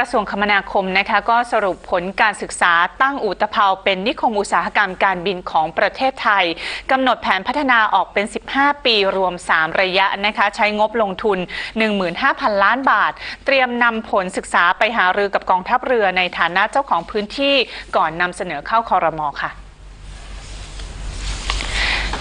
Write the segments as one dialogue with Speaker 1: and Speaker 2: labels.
Speaker 1: กระทรวงคมนาคมนะคะก็สรุปผลการศึกษาตั้งอุตภาวเป็นนิคมอุตสาหกรรมการบินของประเทศไทยกำหนดแผนพัฒนาออกเป็น 15 ปีรวม 3 ระยะนะคะใช้งบลงทุน 15,000 ล้านบาท เตรียมนำผลศึกษาไปหารือกับกองทัพเรือในฐานะเจ้าของพื้นที่ก่อนนำเสนอเข้าคอรมอค่ะ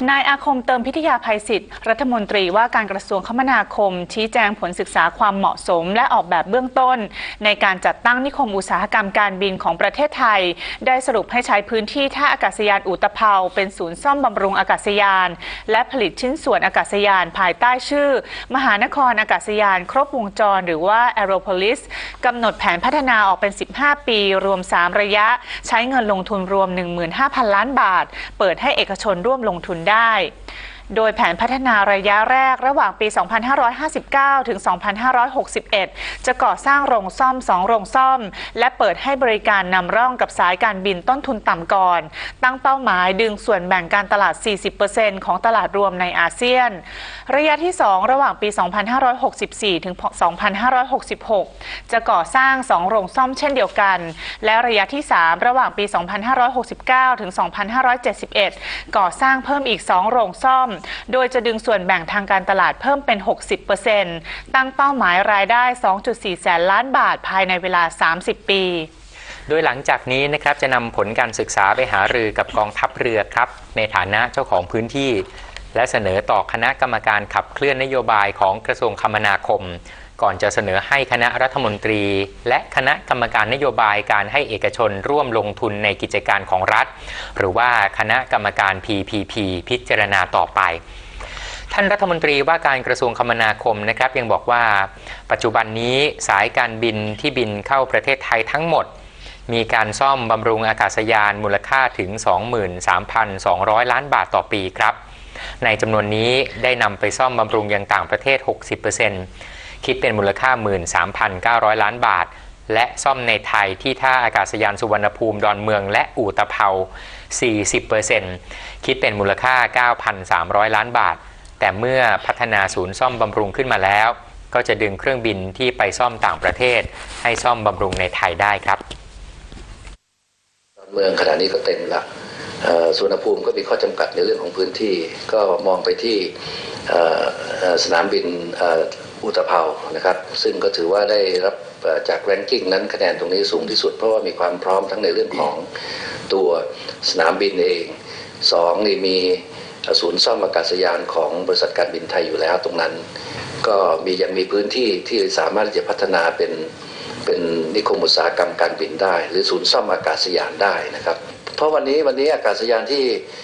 Speaker 1: นายอาคมเติมพิทยาภัยศิษย์รัฐมนตรีว่าการกระทรวงคมนาคม ชี้แจงผลศึกษาความเหมาะสม และออกแบบเบื้องต้น ในการจัดตั้งนิคมอุตสาหกรรมการบินของประเทศไทย ได้สรุปให้ใช้พื้นที่ท่าอากาศยานอุตภาเป็นศูนย์ซ่อมบำรุงอากาศยาน และผลิตชิ้นส่วนอากาศยานภายใต้ชื่อ มหานครอากาศยานครบวงจร หรือว่า Aeropolis กำหนดแผนพัฒนาออกเป็น 15 ปี รวม 3 ระยะ ใช้เงินลงทุนรวม 15,000 ล้านบาท เปิดให้เอกชนร่วมลงทุนได้ โดยแผนพัฒนาระยะแรกระหว่างปี 2559 ถึง 2561 จะก่อสร้างโรงซ่อม 2 โรงซ่อม และเปิดให้บริการนำร่องกับสายการบินต้นทุนต่ำก่อน ตั้งเป้าหมายดึงส่วนแบ่งการตลาด 40%ของตลาดรวมในอาเซียน ระยะที่ 2 ระหว่างปี 2564 ถึง 2566 จะก่อสร้าง 2 โรงซ่อมเช่นเดียวกัน และระยะที่ 3 ระหว่างปี 2569 ถึง 2571 ก่อสร้างเพิ่มอีก 2 โรงซ่อมโดยจะดึงส่วนแบ่งทางการตลาดเพิ่มเป็น 60%ตั้งเป้าหมายรายได้ 2.4 แสนล้านบาทภายในเวลา 30 ปี
Speaker 2: โดยหลังจากนี้นะครับจะนำผลการศึกษาไปหารือกับกองทัพเรือครับ ในฐานะเจ้าของพื้นที่ และเสนอต่อคณะกรรมการขับเคลื่อนนโยบายของกระทรวงคมนาคม ก่อนจะเสนอให้คณะรัฐมนตรี และคณะกรรมการนโยบายการให้เอกชนร่วมลงทุนในกิจการของรัฐ หรือว่าคณะกรรมการ PPP พิจารณาต่อไปท่านรัฐมนตรีว่าการกระทรวงคมนาคมนะครับยังบอกว่า ปัจจุบันนี้สายการบินที่บินเข้าประเทศไทยทั้งหมด มีการซ่อมบำรุงอากาศยานมูลค่าถึง 23,200 ล้านบาทต่อปีครับ ในจำนวนนี้ได้นำไปซ่อมบำรุงยังต่างประเทศ 60% คิดเป็นมูลค่า 13,900 ล้านบาท และซ่อมในไทยที่ท่าอากาศยานสุวรรณภูมิดอนเมืองและอู่ตะเภา 40%คิดเป็นมูลค่า 9,300 ล้านบาท แต่เมื่อพัฒนาศูนย์ซ่อมบำรุงขึ้นมาแล้ว ก็จะดึงเครื่องบินที่ไปซ่อมต่างประเทศ ให้ซ่อมบำรุงในไทยได้ครับ
Speaker 3: เมืองขณะนี้ก็เต็มละสุวรรณภูมิก็มีข้อจำกัดในเรื่องของพื้นที่ ก็มองไปที่สนามบิน อุตภเปานะครับ ซึ่งก็ถือว่าได้รับจากแรงกิ้งนั้นคะแนนตรงนี้สูงที่สุด เพราะว่ามีความพร้อมทั้งในเรื่องของตัวสนามบินเองสองนี่มีศูนย์ซ่อมอากาศยานของบริษัทการบินไทยอยู่แล้วตรงนั้น ก็มียังมีพื้นที่ที่สามารถที่จะพัฒนาเป็น เป็นนิคมอุตสาหกรรมการบินได้ หรือศูนย์ซ่อมอากาศยานได้นะครับ เพราะวันนี้วันนี้อากาศยานที่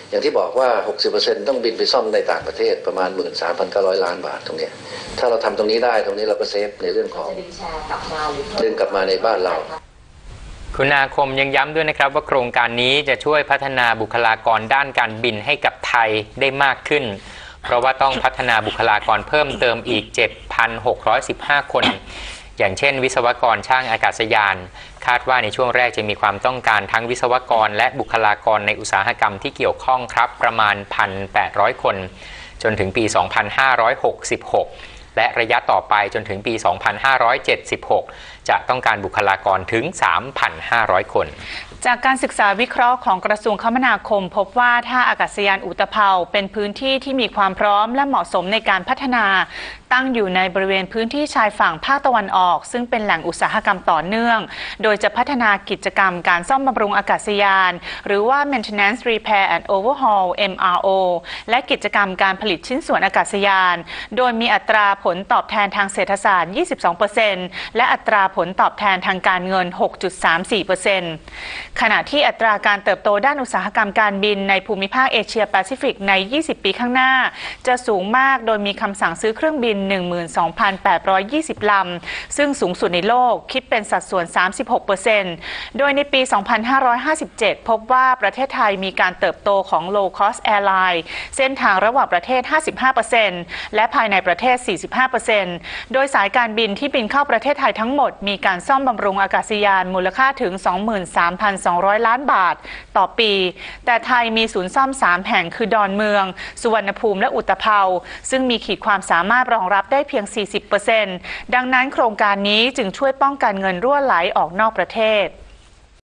Speaker 3: อย่างที่บอกว่า 60%ต้องบินไปซ่อมในต่างประเทศประมาณ 13,900 ล้านบาทตรงเนี้ยถ้าเราทำตรงนี้ได้ตรงนี้เราก็เซฟในเรื่องของ
Speaker 4: จะดึงแชร์กลับมาหรือ
Speaker 3: ดึงกลับมาในบ้านเรา
Speaker 2: คุณอาคมยังย้ำด้วยนะครับว่าโครงการนี้จะช่วยพัฒนาบุคลากรด้านการบินให้กับไทยได้มากขึ้น เพราะว่าต้องพัฒนาบุคลากรเพิ่มเติมอีก 7,615 คน อย่างเช่น วิศวกรช่างอากาศยาน คาดว่าในช่วงแรกจะมีความต้องการทั้งวิศวกร และบุคลากรในอุตสาหกรรมที่เกี่ยวข้องครับประมาณ 1,800 คน จนถึงปี 2566และระยะต่อไปจนถึงปี 2576 จะต้องการบุคลากรถึง 3,500 คน
Speaker 1: จากการศึกษาวิเคราะห์ของกระทรวงคมนาคม พบว่าท่าอากาศยานอุตภเปาเป็นพื้นที่ที่มีความพร้อมและเหมาะสมในการพัฒนา ตั้งอยู่ในบริเวณพื้นที่ชายฝั่งภาคตะวันออก ซึ่งเป็นแหล่งอุตสาหกรรมต่อเนื่อง โดยจะพัฒนากิจกรรมการซ่อมบำรุงอากาศยาน หรือว่า maintenance repair and overhaul MRO และกิจกรรมการผลิตชิ้นส่วนอากาศยาน โดยมีอัตราผลตอบแทนทางเศรษฐศาสตร์ 22%และอัตราผลตอบแทนทางการเงิน 6.34%ขณะที่อัตราการเติบโตด้านอุตสาหกรรมการบินในภูมิภาคเอเชียแปซิฟิกใน 20 ปีข้างหน้า จะสูงมากโดยมีคำสั่งซื้อเครื่องบิน12,820 ลำ ซึ่งสูงสุดในโลกคิดเป็นสัดส่วน 36%โดยในปี 2557 พบว่าประเทศไทยมีการเติบโตของ low cost airline เส้นทางระหว่างประเทศ 55%และภายในประเทศ 45%โดยสายการบินที่บินเข้าประเทศไทยทั้งหมดมีการซ่อมบำรุงอากาศยานมูลค่าถึง 23,200 ล้านบาทต่อปี แต่ไทยมีศูนย์ซ่อม 3 แห่งคือดอนเมือง สุวรรณภูมิและอุตภเปาซึ่งมีขีดความสามารถรององรับได้เพียง 40%ดังนั้นโครงการนี้จึงช่วยป้องกันเงินรั่วไหลออกนอกประเทศ